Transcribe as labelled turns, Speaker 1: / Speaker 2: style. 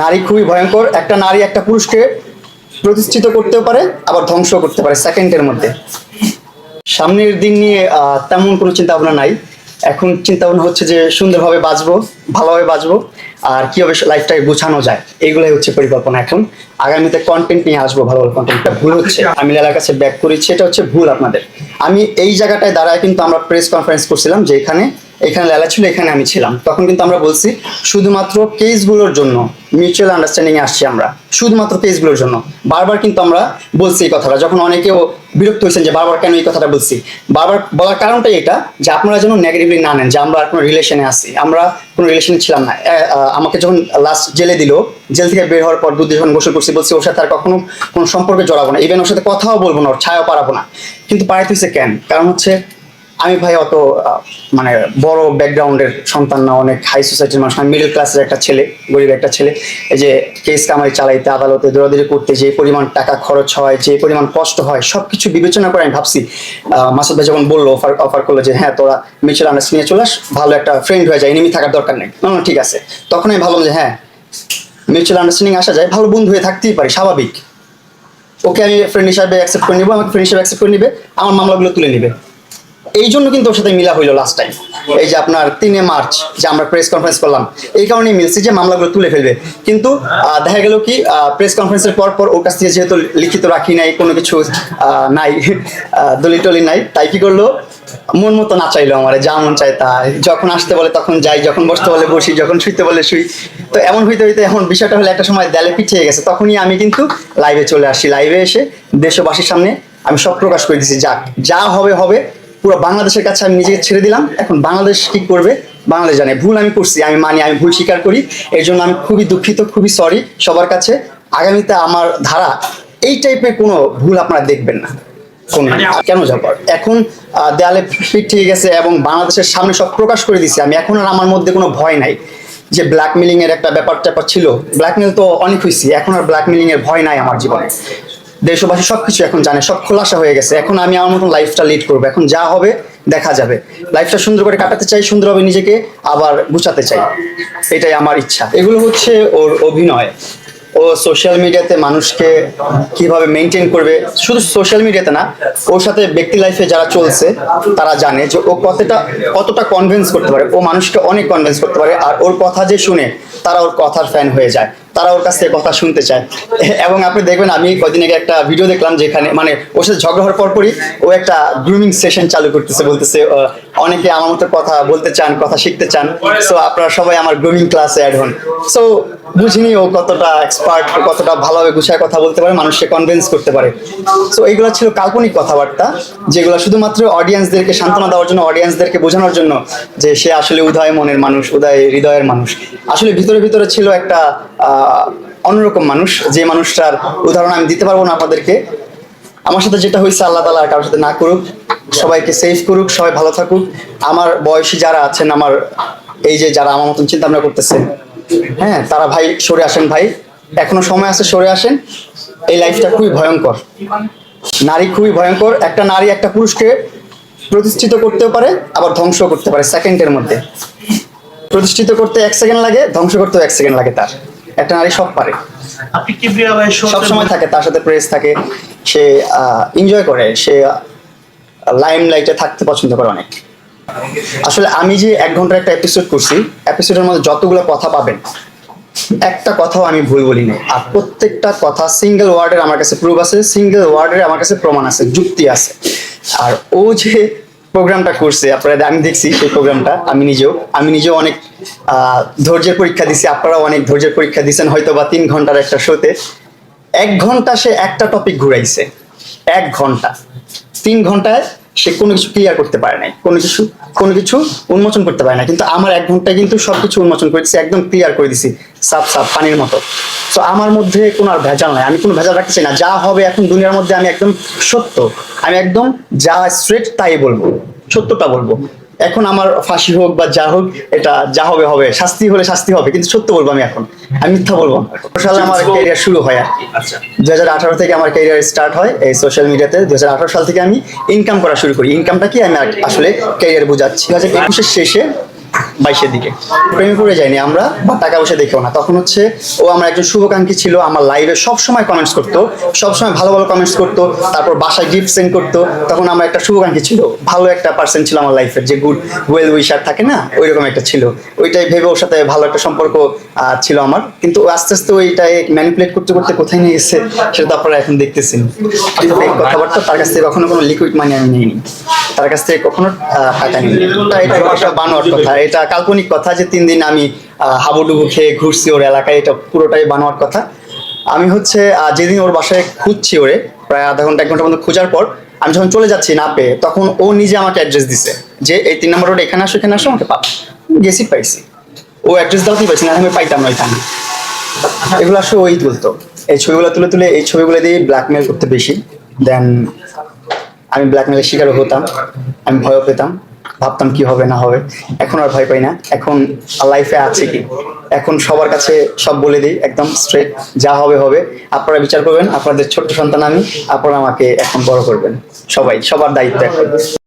Speaker 1: নারী খুবই ভয়ঙ্কর। একটা নারী একটা পুরুষকে প্রতিষ্ঠিত করতেও পারে, আবার ধ্বংস করতে পারে সেকেন্ডের মধ্যে। সামনের দিন নিয়ে তেমন কোনো চিন্তা ভাবনা নাই। এখন চিন্তা ভাবনা হচ্ছে যে সুন্দরভাবে বাঁচবো, ভালোভাবে বাঁচবো, আর কীভাবে লাইফটাকে গুছানো যায়, এইগুলাই হচ্ছে পরিকল্পনা এখন। আগামীতে কন্টেন্ট নিয়ে আসব, ভালো ভালো কন্টেন্টটা ভুল হচ্ছে, আমি লালার কাছে ব্যাক করেছি, এটা হচ্ছে ভুল আপনাদের। আমি এই জায়গাটায় দাঁড়ায় কিন্তু আমরা প্রেস কনফারেন্স করছিলাম যে এখানে এখানে লেলা ছিল, এখানে আমি ছিলাম। তখন কিন্তু আমরা বলছি, শুধুমাত্র কেসগুলোর জন্য মিউচুয়াল আন্ডারস্ট্যান্ডিং আসছি আমরা। শুধুমাত্র কেসগুলোর জন্য। বারবার কিন্তু আমরা বলছি এই কথাটা। যখন অনেকেও বিরক্ত হয়েছেন যে, বারবার কেন এই কথাটা বলছি? বারবার বলার কারণটাই এটা যে, আপনারা যেন নেগেটিভলি না নেন, যে, আমরা আর কোনো রিলেশনে আছি। আমরা কোনো রিলেশনে ছিলাম না। আমাকে যখন লাস্ট জেলে দিল, জেল থেকে বের হওয়ার পর দুধ যখন গোসল করছি, বলছি, ওর সাথে আর কখনো কোনো সম্পর্কে জড়াবো না। ইভেন ওর সাথে কথাও বলব না, ওর ছায়াও পারাবো না। কিন্তু পাড়াইতে হয়েছে কেন? কারণ হচ্ছে আমি ভাই অত মানে বড় ব্যাকগ্রাউন্ডের সন্তান না অনেক হাই সোসাইটির মানুষ আমি মিডল ক্লাসের একটা ছেলে গরিব একটা ছেলে। এই যে কেস কামাই চালাইতে আদালতে দৌড়াদৌড়ি করতে যে পরিমাণ টাকা খরচ হয় যে পরিমাণ কষ্ট হয় সবকিছু বিবেচনা করে আমি ভাবছি। মাসুদ ভাই যখন বলল অফার অফার করল যে হ্যাঁ তোরা মিউচুয়াল নিয়ে চলে আস ভালো একটা ফ্রেন্ড হয়ে যায় এনিমি থাকার দরকার নেই। না না, ঠিক আছে। তখন আমি ভাবলাম যে হ্যাঁ মিউচুয়াল আন্ডারস্ট্যান্ডিং আসা যায় ভালো বন্ধু হয়ে থাকতেই পারি স্বাভাবিক। ওকে আমি ফ্রেন্ড হিসাবে অ্যাকসেপ্ট করে নিবো আমাকে ফ্রেন্ড হিসাবে অ্যাকসেপ্ট করে নিবে আমার মামলাগুলো তুলে নিবে। এই জন্য কিন্তু ওর সাথে মিলা হইল লাস্ট টাইম এই যে আপনার তিনে মার্চ যে আমরা প্রেস কনফারেন্স করলাম, এই কারণে মিলছি যে মামলাগুলো তুলে ফেলবে। কিন্তু দেখা গেল কি প্রেস কনফারেন্সের পর পর ওর কাছ থেকে যেহেতু লিখিত রাখি নাই, কোনো কিছু নাই দলিল টলিল নাই, তাই কি করল? মন মতো না চাইলো আমার, যা মন চায় তাই। যখন আসতে বলে তখন যাই, যখন বসতে বলে বসি, যখন শুইতে বলে শুই। তো এমন হইতে হইতে এখন বিষয়টা হলে একটা সময় দেলে পিছিয়ে গেছে, তখনই আমি কিন্তু লাইভে চলে আসি। লাইভে এসে দেশবাসীর সামনে আমি সব প্রকাশ করে দিছি, যাক, যা হবে হবে। পুরো বাংলাদেশের কাছে আমি নিজেকে ছেড়ে দিলাম। এখন বাংলাদেশ কি করবে? বাংলাদেশ জানে। ভুল আমি করছি, আমি মানি, আমি ভুল স্বীকার করি। এর জন্য আমি খুবই দুঃখিত, খুবই সরি সবার কাছে। আগামীতে আমার ধারা এই টাইপের কোনো ভুল আপনারা দেখবেন না। কোন কেন যাব এখন দেয়ালে পিঠ ঠিক গেছে এবং বাংলাদেশের সামনে সব প্রকাশ করে দিছি আমি এখন আর আমার মধ্যে কোনো ভয় নাই যে ব্ল্যাকমেলিং এর একটা ব্যাপার ট্যাপার ছিল। ব্ল্যাকমেল তো অনেক হয়েছি এখন আর ব্ল্যাকমেলিং এর ভয় নাই আমার জীবনে। দেশবাসী সবকিছু এখন জানে, সব খোলাসা হয়ে গেছে। এখন আমি আমার মতন লাইফটা লিড করব। এখন যা হবে, দেখা যাবে। লাইফটা সুন্দর করে কাটাতে চাই সুন্দরভাবে নিজেকে আবার গুছাতে চাই। এটাই আমার ইচ্ছা। এগুলো হচ্ছে ওর অভিনয়। ও সোশ্যাল মিডিয়াতে মানুষকে কীভাবে মেনটেন করবে, শুধু সোশ্যাল মিডিয়াতে না, ওর সাথে ব্যক্তি লাইফে যারা চলছে, তারা জানে যে ও কতটা কতটা কনভিন্স করতে পারে। ও মানুষকে অনেক কনভিন্স করতে পারে, আর ওর কথা যে শুনে তারা ওর কথার ফ্যান হয়ে যায়। তারা ওর কাছ থেকে কথা শুনতে চায়। এবং আপনি দেখবেন, আমি কদিন আগে একটা ভিডিও দেখলাম যেখানে মানে ওর সাথে ঝগড়া হওয়ার পরপরই ও একটা গ্রুমিং সেশন চালু করতেছে, বলতেছে অনেকে আমার মতো কথা বলতে চান, কথা শিখতে চান সো আপনারা সবাই আমার গ্রুমিং ক্লাসে অ্যাড হন। সো বুঝিনি ও কতটা এক্সপার্ট কতটা ভালোভাবে গুছায় কথা বলতে পারে মানুষকে কনভিন্স করতে পারে। সো এইগুলো ছিল কাল্পনিক কথাবার্তা, যেগুলো শুধুমাত্র অডিয়েন্সদেরকে সান্ত্বনা দেওয়ার জন্য অডিয়েন্সদেরকে বোঝানোর জন্য যে সে আসলে উদয় মনের মানুষ, উদয় হৃদয়ের মানুষ। আসলে ভিতরে ভিতরে ছিল একটা অন্যরকম মানুষ, যে মানুষটার উদাহরণ আমি দিতে পারব না আপনাদেরকে। আমার সাথে যেটা হয়েছে, আল্লাহ তালা কারোর সাথে না করুক, সবাইকে সেফ করুক, সবাই ভালো থাকুক। আমার বয়সী যারা আছেন, আমার এই যে যারা আমার মতন চিন্তা ভাবনা করতেছে হ্যাঁ তারা ভাই, সরে আসেন ভাই। এখনও সময় আছে, সরে আসেন। এই লাইফটা খুবই ভয়ঙ্কর। নারী খুবই ভয়ঙ্কর। একটা নারী একটা পুরুষকে প্রতিষ্ঠিত করতেও পারে, আবার ধ্বংস করতে পারে সেকেন্ডের মধ্যে। প্রতিষ্ঠিত করতে এক সেকেন্ড লাগে, ধ্বংস করতেও এক সেকেন্ড লাগে তার। একটা নারী সব পারে।
Speaker 2: আপনি ভাই
Speaker 1: সব সময় থাকে তার সাথে প্রেস থাকে সে এনজয় করে সে লাইম লাইটে থাকতে পছন্দ করে অনেক। আসলে আমি যে এক ঘণ্টার একটা এপিসোড করছি এপিসোডের মধ্যে যতগুলো কথা পাবেন একটা কথাও আমি ভুল বলি না আর প্রত্যেকটা কথা সিঙ্গেল ওয়ার্ডের আমার কাছে প্রুফ আছে সিঙ্গেল ওয়ার্ডের আমার কাছে প্রমাণ আছে যুক্তি আছে। আর ও যে প্রোগ্রামটা করছে, আপনারা আমি দেখছি সেই প্রোগ্রামটা, আমি নিজেও আমি নিজেও অনেক ধৈর্যের পরীক্ষা দিছি, আপনারাও অনেক ধৈর্যের পরীক্ষা দিচ্ছেন হয়তো বা তিন ঘণ্টার একটা শোতে। এক ঘণ্টা সে একটা টপিক ঘুরাইছে, এক ঘণ্টা। তিন ঘন্টায় সে কোনো কিছু ক্লিয়ার করতে পারে নাই, কোনো কিছু কোনো কিছু উন্মোচন করতে পারে না কিন্তু আমার এক ঘন্টায় কিন্তু সব কিছু উন্মোচন করে দিছি একদম ক্লিয়ার করে দিছি, সাফ সাফ, পানির মতো। তো আমার মধ্যে কোনো আর ভেজাল নাই, আমি কোনো ভেজাল রাখতে চাই না, যা হবে এখন দুনিয়ার মধ্যে আমি একদম সত্য, আমি একদম যা স্ট্রেট তাই বলব। সত্যটা বলব। এখন আমার ফাঁসি হোক বা যা হোক এটা যা হবে হবে। শাস্তি হলে শাস্তি হবে কিন্তু সত্য বলব আমি এখন। আমি মিথ্যা বলব সালে আমার ক্যারিয়ার শুরু হয় আর কি।
Speaker 2: আচ্ছা।
Speaker 1: দু হাজার আঠারো থেকে আমার ক্যারিয়ার স্টার্ট হয় এই সোশ্যাল মিডিয়াতে দু হাজার আঠারো সাল থেকে আমি ইনকাম করা শুরু করি। ইনকামটা কি? আমি আসলে ক্যারিয়ার বোঝাচ্ছি। দু হাজার একুশের শেষে বাইশের দিকে। প্রেমে পড়ে যায়নি আমরা, বা টাকা পয়সা দেখেও না। তখন হচ্ছে ও আমার একজন শুভাকাঙ্ক্ষী ছিল, আমার লাইভে সব সময় কমেন্টস করতো, সবসময় ভালো ভালো কমেন্টস করতো, তারপর বাসায় গিফট সেন্ড করতো। তখন আমার একটা শুভাকাঙ্ক্ষী ছিল, ভালো একটা পার্সন ছিল আমার লাইফের যে গুড ওয়েল উইশার থাকে না ওই রকম একটা ছিল। ওইটাই ভেবে ওর সাথে ভালো একটা সম্পর্ক ছিল আমার। কিন্তু আস্তে আস্তে ওইটাই ম্যানিপুলেট করতে করতে কোথায় নিয়ে গেছে, সেটা তো আপনারা এখন এই কথাবার্তা, তার কাছ থেকে কখনো কোনো লিকুইড মানি আমি নিইনি। তার কাছ থেকে কখনো টাকা নিইনি তা এটা একটা বানোয়ার কথা। এটা কাল্পনিক কথা যে তিন দিন আমি হাবুডুবু খেয়ে ঘুরছি ওর এলাকায় এটা পুরোটাই বানোয়ার কথা। আমি হচ্ছে যেদিন ওর বাসায় খুঁজছি ওরে প্রায় আধা ঘণ্টা এক ঘণ্টার মতো খোঁজার পর আমি যখন চলে যাচ্ছি না পেয়ে তখন ও নিজে আমাকে অ্যাড্রেস দিছে যে এই তিন নম্বর রোড এখানে আসো এখানে আসো আমাকে পাবো গেছি পাইছি। ও অ্যাড্রেস দাও তুই পাইছি না আমি পাইতাম না ওইখানে। এগুলো আসলে ওই তুলতো। এই ছবিগুলো তুলে তুলে এই ছবিগুলো দিয়ে ব্ল্যাকমেল করতে বেশি। দেন আমি ব্ল্যাকমেলের শিকারও হতাম, আমি ভয়ও পেতাম, ভাবতাম কি হবে, না হবে। এখন আর ভয় পাই না। এখন লাইফে আছে কি? এখন সবার কাছে সব বলে দিই, একদম স্ট্রেট যা হবে হবে। আপনারা বিচার করবেন, আপনাদের ছোট্ট সন্তান আমি, আপনারা আমাকে এখন বড় করবেন। সবাই, সবার দায়িত্ব এখন।